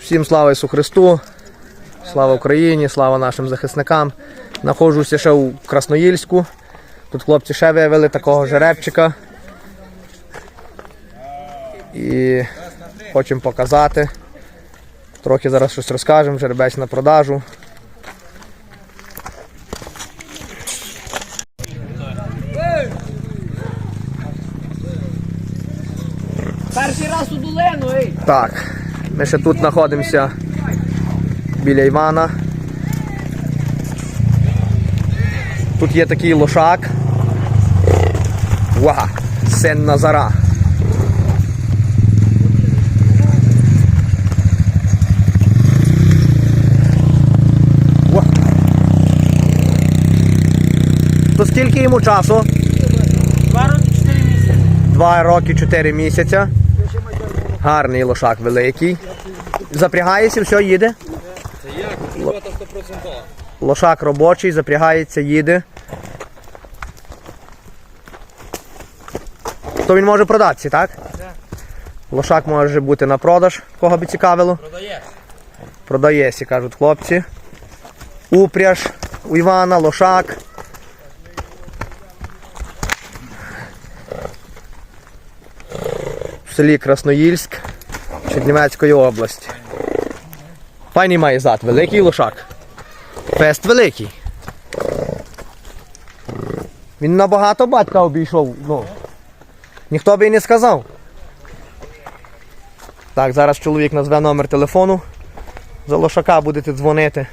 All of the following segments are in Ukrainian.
Всім слава Ісу Христу, слава Україні, слава нашим захисникам. Находжуся ще у Красноїльську. Тут хлопці ще виявили такого жеребчика. І хочемо показати. Трохи зараз щось розкажемо, жеребець на продажу. Перший раз у долину, ей! Так, ми ще тут знаходимося біля Івана. Тут є такий лошак. Вага! Син Назара. Ва. То скільки йому часу? Два роки чотири місяці. Два роки, чотири місяця. Гарний лошак великий. Запрягається, все, їде. Це як? Робота 100%. Лошак робочий, запрягається, їде. То він може продатися, так? Так. Лошак може бути на продаж, кого би цікавило. Продає. Продається, кажуть хлопці. Упряж у Івана, лошак. В селі Красноїльськ Чернівецької області. Файний має зад, великий лошак. Фест великий. Він набагато батька обійшов. Ну, ніхто би і не сказав. Так, зараз чоловік назве номер телефону. За лошака будете дзвонити.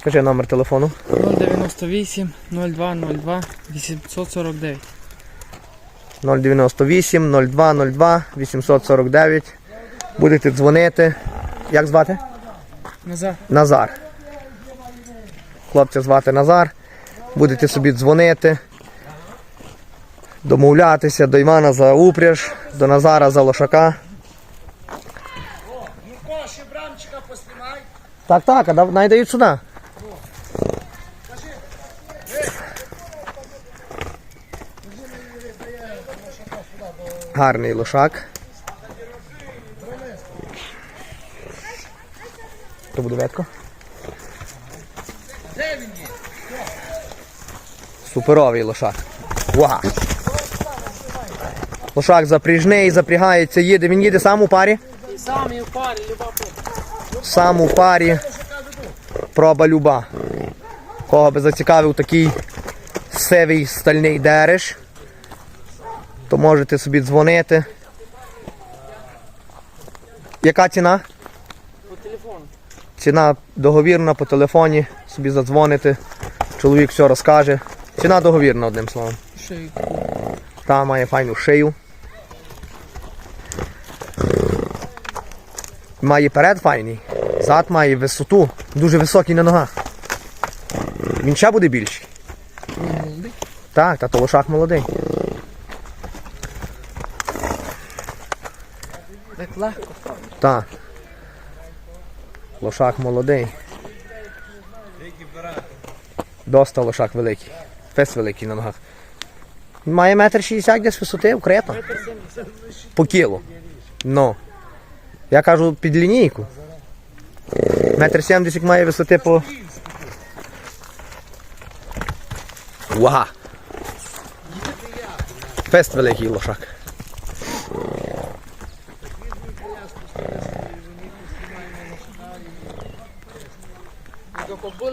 Скажи номер телефону. 098 0202 849. 098 0202 849. Будете дзвонити. Як звати? Назад. Назар. Хлопця звати Назар. Будете собі дзвонити. Домовлятися до Івана за упряж, до Назара за лошака. Так, так, а найдають сюди. Гарний лошак. То буде ветко? Суперовий лошак. Вага. Лошак запряжний, запрягається, їде. Він їде сам у парі? Сам в парі, люба. Сам у парі. Проба люба. Кого би зацікавив такий сивий стальний дереш, то можете собі дзвонити. Яка ціна? Ціна договірна по телефоні, собі задзвоните, чоловік все розкаже. Ціна договірна, одним словом. Й Та має файну шию. Має перед файний. Зад має висоту, дуже високий на ногах. Він ще буде більший. молодий. Так, та то лошак молодий. Так легко. Так. Лошак молодий. Доста лошак великий. Фес великий на ногах. Має метр шістдесят десь висоти, укрепа. По кілу. Ну. Я кажу під лінійку. Метр сімдесят має висоти по. Уага. Фест великий лошак.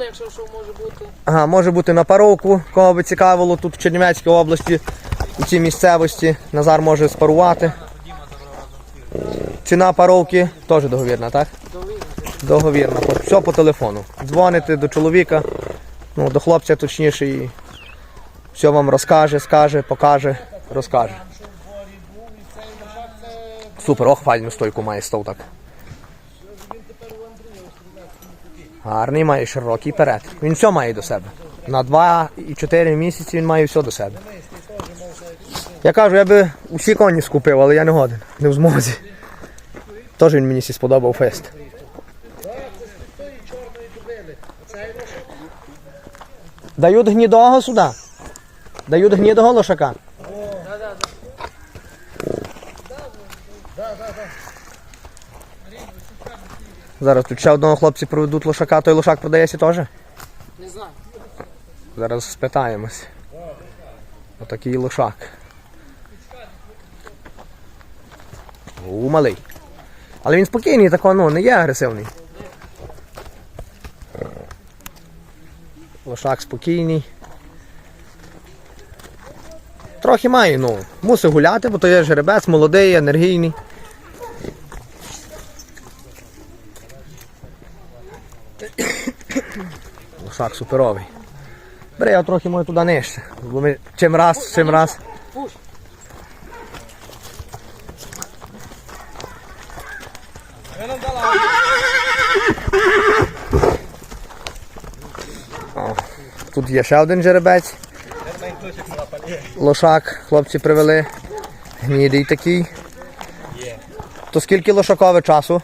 Якщо що може бути. Ага, може бути на паровку, кого би цікавило тут в Чернівецькій області, у цій місцевості. Назар може спарувати. Ціна паровки теж договірна, так? Договірна. Все по телефону. Дзвоните до чоловіка, ну, до хлопця точніше, і все вам розкаже, скаже, покаже, розкаже. Супер, ох, файну стойку має стов так. Гарний має широкий перед. Він все має до себе. На 2 і 4 місяці він має все до себе. Я кажу, я би усі коні скупив, але я не годен, не в змозі. Теж він мені сі сподобав фест. Дають гнідого сюди. Дають гнідого лошака. Зараз тут ще одного хлопці проведуть лошака, той лошак продається теж? Не знаю. Зараз спитаємось. Отакий лошак. У, малий. Але він спокійний, такого, ну, не є агресивний. Лошак спокійний. Трохи має, ну, мусить гуляти, бо то є жеребець, молодий, енергійний. Лошак суперовий. Бери, я трохи мою туди нижче. Бо ми чим раз, чим раз. Дала. Тут є ще один жеребець. Лошак, хлопці привели. Гнідий такий. То скільки лошакове часу?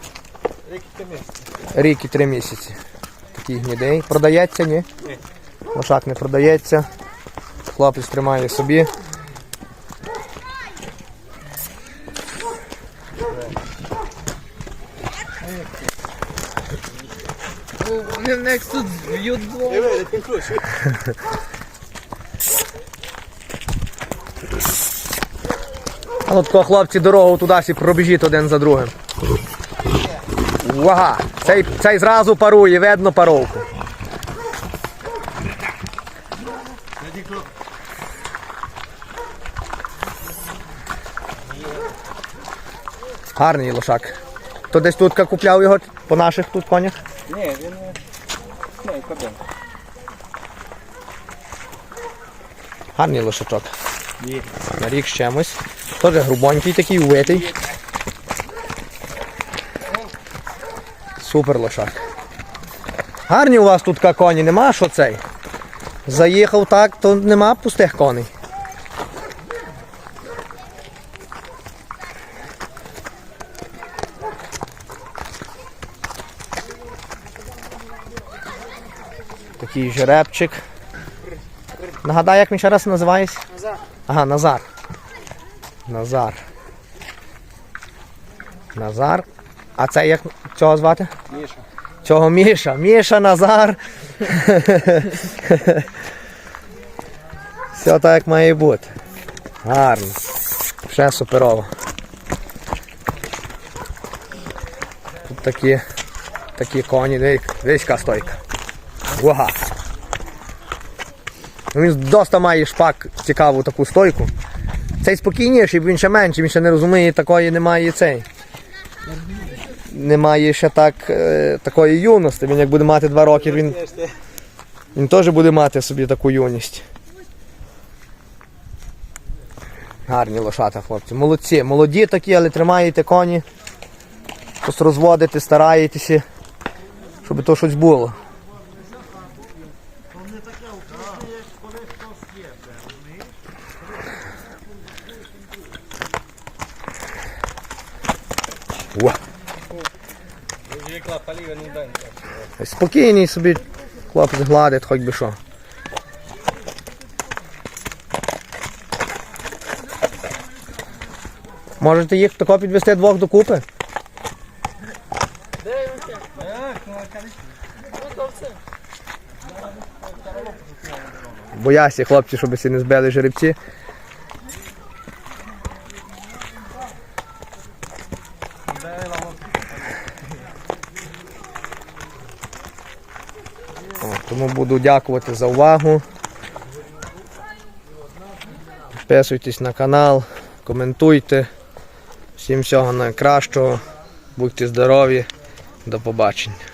Рік і три місяці. Такий гнідий. Продається, ні? Ні. Лошак не продається. Хлопець тримає собі. Вони в них тут б'ють двох. Не пінкуш. А ну тако, хлопці, дорогу туди всі пробіжіть один за другим. Увага! Цей, цей зразу парує, видно паровку. Гарний лошак. То десь тут купляв його по наших тут конях? Ні, він не... Не, куди? Гарний лошачок. Є. На рік з чимось. Теж грубонький такий, увитий. Супер лошак. Гарні у вас тут коні, нема що цей? Заїхав так, то нема пустих коней. Такий жеребчик. Нагадай, як він ще раз називається? Назад. Ага, Назар. Назар. Назар. А це як цього звати? Міша. Цього Міша. Міша, Назар. Все так як має бути. Гарно. Ще суперово. Тут такі, такі коні, дивись, яка стойка. Уга. Ну, Він доста має шпак цікаву таку стойку. Цей спокійніший, бо він ще менший, він ще не розуміє, такої немає цей. Немає ще так, е, такої юності. Він як буде мати два роки, він, він теж буде мати собі таку юність. Гарні лошата, хлопці. Молодці. Молоді такі, але тримаєте коні. Просто розводите, стараєтеся, щоб то щось було. Уа. Спокійний собі хлопець гладить, хоч би що. Можете їх тако підвести двох докупи? Бояся, хлопці, щоб всі не збили жеребці. Тому буду дякувати за увагу. Підписуйтесь на канал, коментуйте. Всім всього найкращого. Будьте здорові. До побачення.